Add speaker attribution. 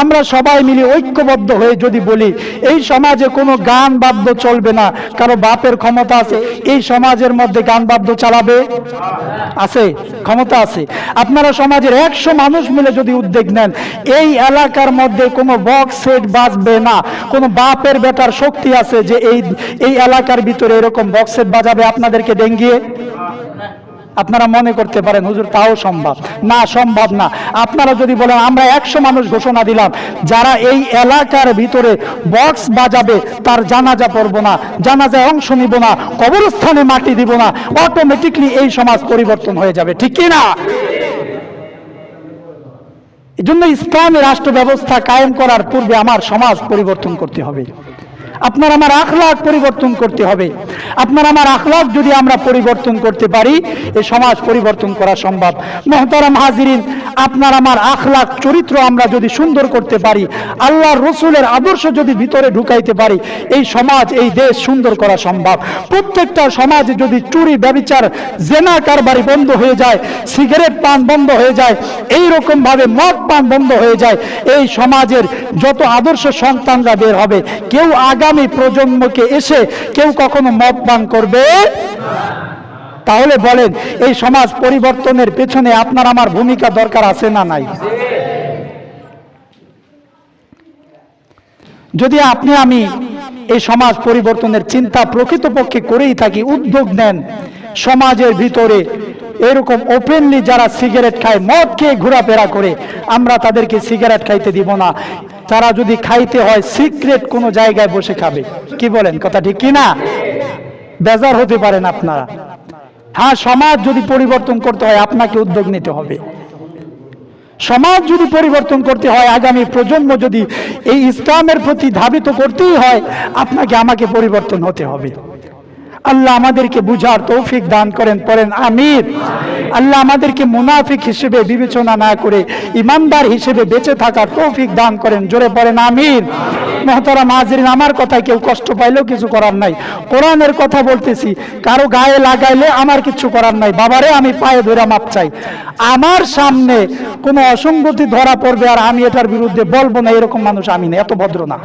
Speaker 1: আমরা সবাই মিলে ঐক্যবদ্ধ হয়ে যদি বলি, এই সমাজে কোনো গান বাদ্য চলবে না। কারও বাপের ক্ষমতা আছে, এই সমাজের মধ্যে গান বাদ্য চালাবে? আছে, ক্ষমতা আছে। আপনারা সমাজের একশো মানুষ মিলে যদি উদ্যোগ নেন, এই এলাকার মধ্যে কোনো বক্স, সেট বাজবে না। কোনো বাপের বেটার শক্তি আছে যে এই এই এলাকার ভিতরে এরকম বক্স, সেট বাজাবে আপনাদেরকে ডেঙ্গিয়ে? আপনারা মনে করতে পারেন, হুজুর, তাও সম্ভব। না সম্ভব না। আপনারা যদি বলেন, আমরা একশো মানুষ ঘোষণা দিলাম, যারা এই এলাকার ভিতরে বক্স বাজাবে, তার জানাজা পড়ব না, জানাজায় অংশ নিব না, কবরস্থানে মাটি দিব না অটোমেটিকলি এই সমাজ পরিবর্তন হয়ে যাবে। ঠিক না এই জন্য ইসলামী রাষ্ট্র ব্যবস্থা কায়েম করার পূর্বে আমার সমাজ পরিবর্তন করতে হবে। আপনার আমার আখলাক পরিবর্তন করতে হবে। আপনার আমার আখলাক যদি আমরা পরিবর্তন করতে পারি এই সমাজ পরিবর্তন করা সম্ভব। মহতারাম হাজিরিন, আপনার আমার আখলাক চরিত্র আমরা যদি সুন্দর করতে পারি, আল্লাহর রসুলের আদর্শ যদি ভিতরে ঢুকাইতে পারি, এই সমাজ, এই দেশ সুন্দর করা সম্ভব। প্রত্যেকটা সমাজে যদি চুরি, ব্যবিচার, জেনা কারবারি বন্ধ হয়ে যায়, সিগারেট পান বন্ধ হয়ে যায় এই রকম ভাবে মদ পান বন্ধ হয়ে যায়, এই সমাজের যত আদর্শ সন্তানরা বের হবে, কেউ আগামী প্রজন্মকে এসে কেউ কখনো মদ পান করবে? তাহলে বলেন, এই সমাজ পরিবর্তনের পেছনে আপনার আমার ভূমিকা দরকার আছে না নাই? যদি আপনি, আমি এই সমাজ পরিবর্তনের চিন্তা প্রকৃতপক্ষে করেই থাকি, উদ্যোগ নেন, সমাজের ভিতরে এরকম ওপেনলি যারা সিগারেট খায়, মদ খেয়ে ঘোরাফেরা করে, আমরা তাদেরকে সিগারেট খাইতে দিব না। তারা যদি খাইতে হয়, সিক্রেট কোনো জায়গায় বসে খাবে। কি বলেন, কথা ঠিক কি না বেজার হতে পারেন আপনারা। হ্যাঁ সমাজ যদি পরিবর্তন করতে হয়, আপনাকে উদ্যোগ নিতে হবে। সমাজ যদি পরিবর্তন করতে হয়, আগামী প্রজন্ম যদি এই ইসলামের প্রতি ধাবিত করতেই হয়, আপনাকে আমাকে পরিবর্তন হতে হবে। আল্লাহ আমাদেরকে বুঝার তৌফিক দান করেন, পড়েন আমির আল্লাহ আমাদেরকে মুনাফিক হিসেবে বিবেচনা না করে ইমানদার হিসেবে বেঁচে থাকার তৌফিক দান করেন। জোরে পড়েন আমির মহতারাম হাজিরিন, আমার কথায় কেউ কষ্ট পাইলেও কিছু করার নাই। কোরআনের কথা বলতেছি, কারও গায়ে লাগাইলে আমার কিছু করার নাই। বাবারে, আমি পায়ে ধরে মাপ চাই। আমার সামনে কোনো অসঙ্গতি ধরা পড়বে আর আমি এটার বিরুদ্ধে বলব না, এরকম মানুষ আমি না, এত ভদ্র না।